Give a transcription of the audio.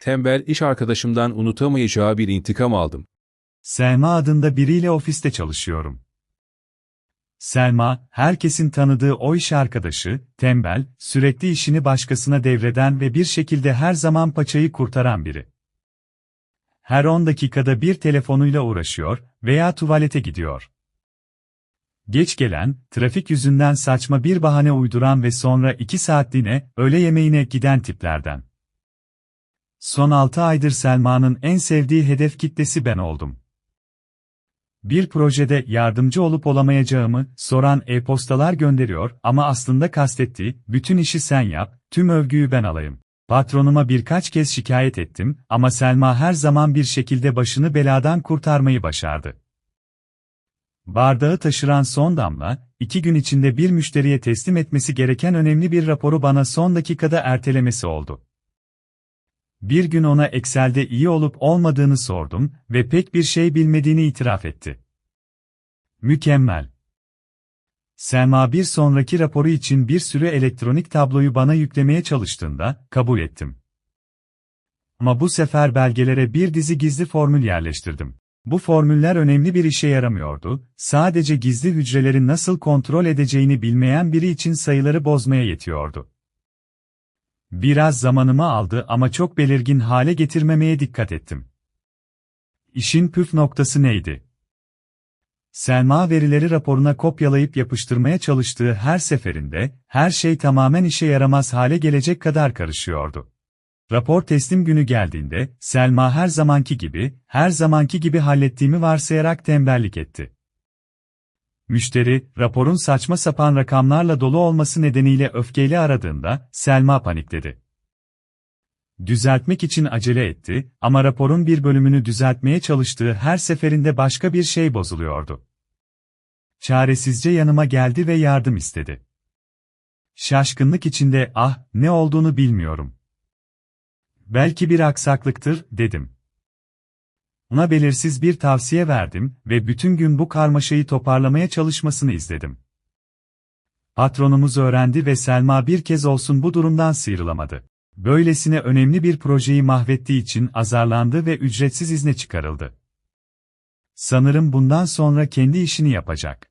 Tembel iş arkadaşımdan unutamayacağı bir intikam aldım. Selma adında biriyle ofiste çalışıyorum. Selma, herkesin tanıdığı o iş arkadaşı, tembel, sürekli işini başkasına devreden ve bir şekilde her zaman paçayı kurtaran biri. Her 10 dakikada bir telefonuyla uğraşıyor veya tuvalete gidiyor. Geç gelen, trafik yüzünden saçma bir bahane uyduran ve sonra 2 saatliğine, öğle yemeğine giden tiplerden. Son 6 aydır Selma'nın en sevdiği hedef kitlesi ben oldum. Bir projede yardımcı olup olamayacağımı soran e-postalar gönderiyor ama aslında kastettiği, bütün işi sen yap, tüm övgüyü ben alayım. Patronuma birkaç kez şikayet ettim ama Selma her zaman bir şekilde başını beladan kurtarmayı başardı. Bardağı taşıran son damla, iki gün içinde bir müşteriye teslim etmesi gereken önemli bir raporu bana son dakikada ertelemesi oldu. Bir gün ona Excel'de iyi olup olmadığını sordum ve pek bir şey bilmediğini itiraf etti. Mükemmel. Selma bir sonraki raporu için bir sürü elektronik tabloyu bana yüklemeye çalıştığında kabul ettim. Ama bu sefer belgelere bir dizi gizli formül yerleştirdim. Bu formüller önemli bir işe yaramıyordu, sadece gizli hücrelerin nasıl kontrol edeceğini bilmeyen biri için sayıları bozmaya yetiyordu. Biraz zamanımı aldı ama çok belirgin hale getirmemeye dikkat ettim. İşin püf noktası neydi? Selma verileri raporuna kopyalayıp yapıştırmaya çalıştığı her seferinde, her şey tamamen işe yaramaz hale gelecek kadar karışıyordu. Rapor teslim günü geldiğinde, Selma her zamanki gibi, her zamanki gibi hallettiğimi varsayarak tembellik etti. Müşteri, raporun saçma sapan rakamlarla dolu olması nedeniyle öfkeyle aradığında, Selma panikledi. Düzeltmek için acele etti ama raporun bir bölümünü düzeltmeye çalıştığı her seferinde başka bir şey bozuluyordu. Çaresizce yanıma geldi ve yardım istedi. Şaşkınlık içinde ah, ne olduğunu bilmiyorum. Belki bir aksaklıktır, dedim. Ona belirsiz bir tavsiye verdim ve bütün gün bu karmaşayı toparlamaya çalışmasını izledim. Patronumuz öğrendi ve Selma bir kez olsun bu durumdan sıyrılamadı. Böylesine önemli bir projeyi mahvettiği için azarlandı ve ücretsiz izne çıkarıldı. Sanırım bundan sonra kendi işini yapacak.